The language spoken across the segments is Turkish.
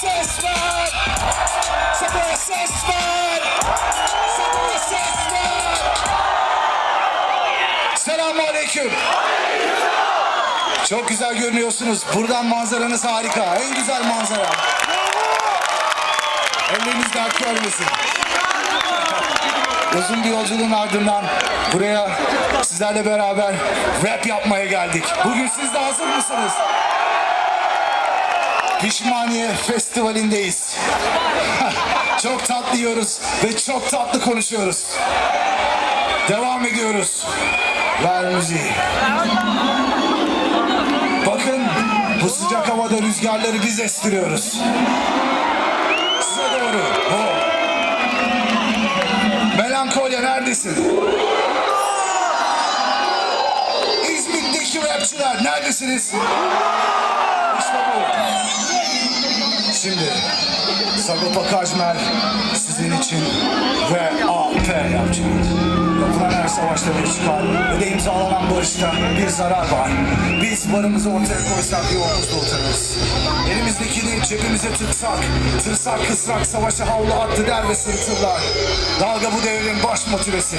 ses ver. Sagopa ses ver. Sagopa ses ver. Selamun aleyküm. Çok güzel görünüyorsunuz. Buradan manzaranız harika. En güzel manzara. Elleriniz dert görmesin. Uzun bir yolculuğun ardından buraya sizlerle beraber rap yapmaya geldik. Bugün siz de hazır mısınız? Pişmaniye Festivali'ndeyiz. çok tatlı yiyoruz ve çok tatlı konuşuyoruz. Devam ediyoruz. Ver müziği. Bakın bu sıcak havada rüzgarları biz estiriyoruz. Size doğru. Ho. Melankolya neredesin? İzmit'teki rapçiler neredesiniz? Şimdi Sagopa Kajmer sizin için RAP yapacak. Yapılan her savaşta bir çıkar ve de imzalanan barışta bir zarar var. Biz varımızı ortaya koysak yolumuzda otururuz. Elimizdekini cebimize tıksak, tırsak kısrak savaşa havlu attı der ve sırıtırlar. Dalga bu devrin baş motivesi.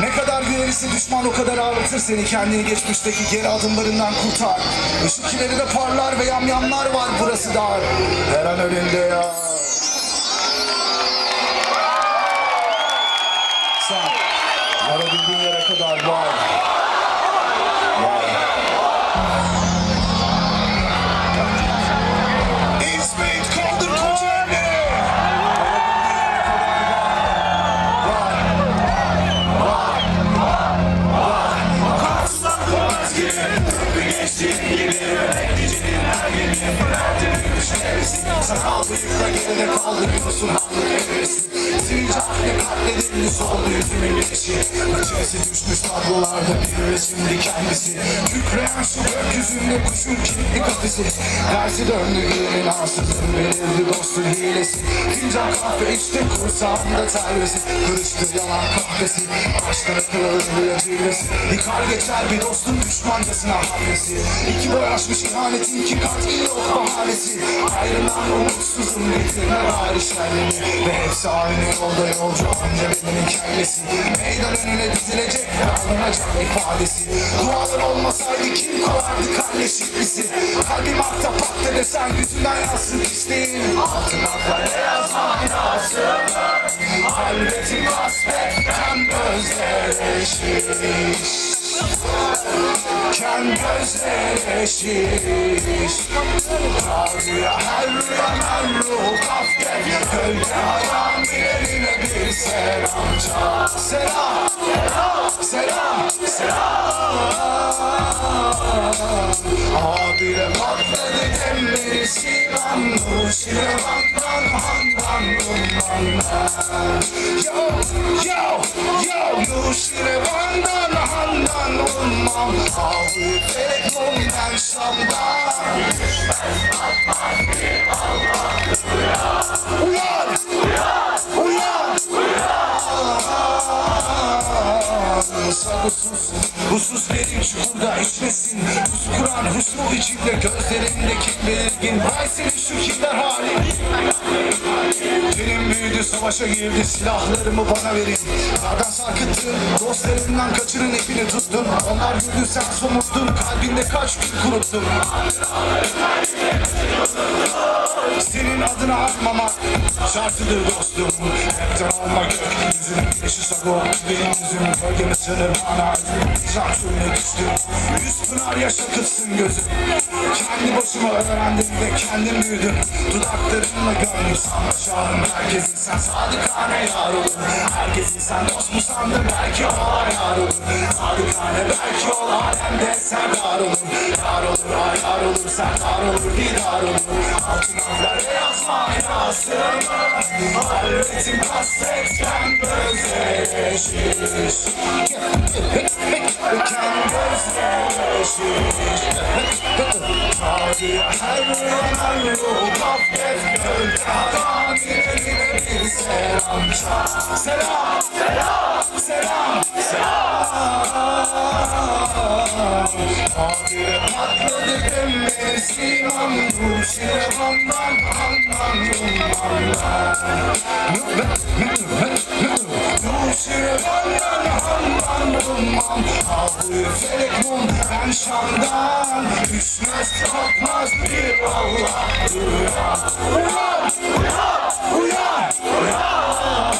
Ne kadar güvenirse düşman o kadar ağlatır seni kendini geçmişteki geri adımlarından kurtar. Işık ileride parlar ve yamyamlar var burası dar. Her an önünde ya. Sakal bıyıkla geride kaldırıyorsun haklı evresin Sincapla katledildi soldu yüzümün güneşi Açısı düşmüş tablolarda bir resimdi kendisi. Kükreyen şu gökyüzünde kuşun kilitli kafesi Dersi döndü gelin ansızın belirdi dostun hilesi. Fincan kahve içti kursağımda telvesi Kırıştı yalan kahvesi. Aşklara kırıldı cilvesi. Yıkar geçer bir dostun düşmancasına hamlesi. İki boy aşmış ihanetin iki kat yok bahanesi. Ayrılan umutsuzum getirme bari şerrini Ve hepsi aynı yolda yolcu anca bedenin kellesi Meydan önüne dizilecek alınacak ifadesi Dualar olmasaydı kim kovardı kalle şiklisi Kalbim akta patta desen yüzünden yansın pisliğin Altına kale yazma lazım? Halveti kasbetten özdeşiş Ken gözleşiş Rüya her rüya merruh Kafket gölge hayran Bileline bir selam çal. Selam Selam Selam Abire patladı demleri Sivan Nurşire Vandan Handan Ummandan Yo yo Uyan! Uyan! Uyan! Husus derin çukurda işlesin Tuz kuran husnu içinde Gözlerindeki belirgin Vay senin şu kinder hali Dilim büyüdü savaşa girdi. Silahlarımı bana verin. Kardan sarkıttın Dostlarımdan kaçırın. İpini tuttun. Onlar güldü sen somurttun Kalbinde kaç gün kuruttun senin adına atmamak şartıdır dostum. Hepten olmak gökyüzünün güneşi sago Benim yüzüm. Gölgemi sınır bana Can suyuna düştüm Yüz pınar yaş akıtsın gözüm. Kendi başıma öğrendim ve kendim büyüdüm. Dudaklarımla gönlüm sana çağırın Herkes insan sadıkane yar olur Herkes insan dost mu sandın? Belki o yar olur. Sadıkane belki o alemde serdar olur. Yar olur ay yar olur serdar olur didar olur. Altın harfler yazma yazdım Halvetim kasvetten özleşiş Ken gözleşiş Hadi her yanan ruh affet gölge Adam diline bir selam Selam, selam, selam, selam Habire patladı demleri Sinan Nurşire mahrum Ben şandan düşmez kalkmaz bir Allah Uyar, uyar, uyar, uyar, uyar.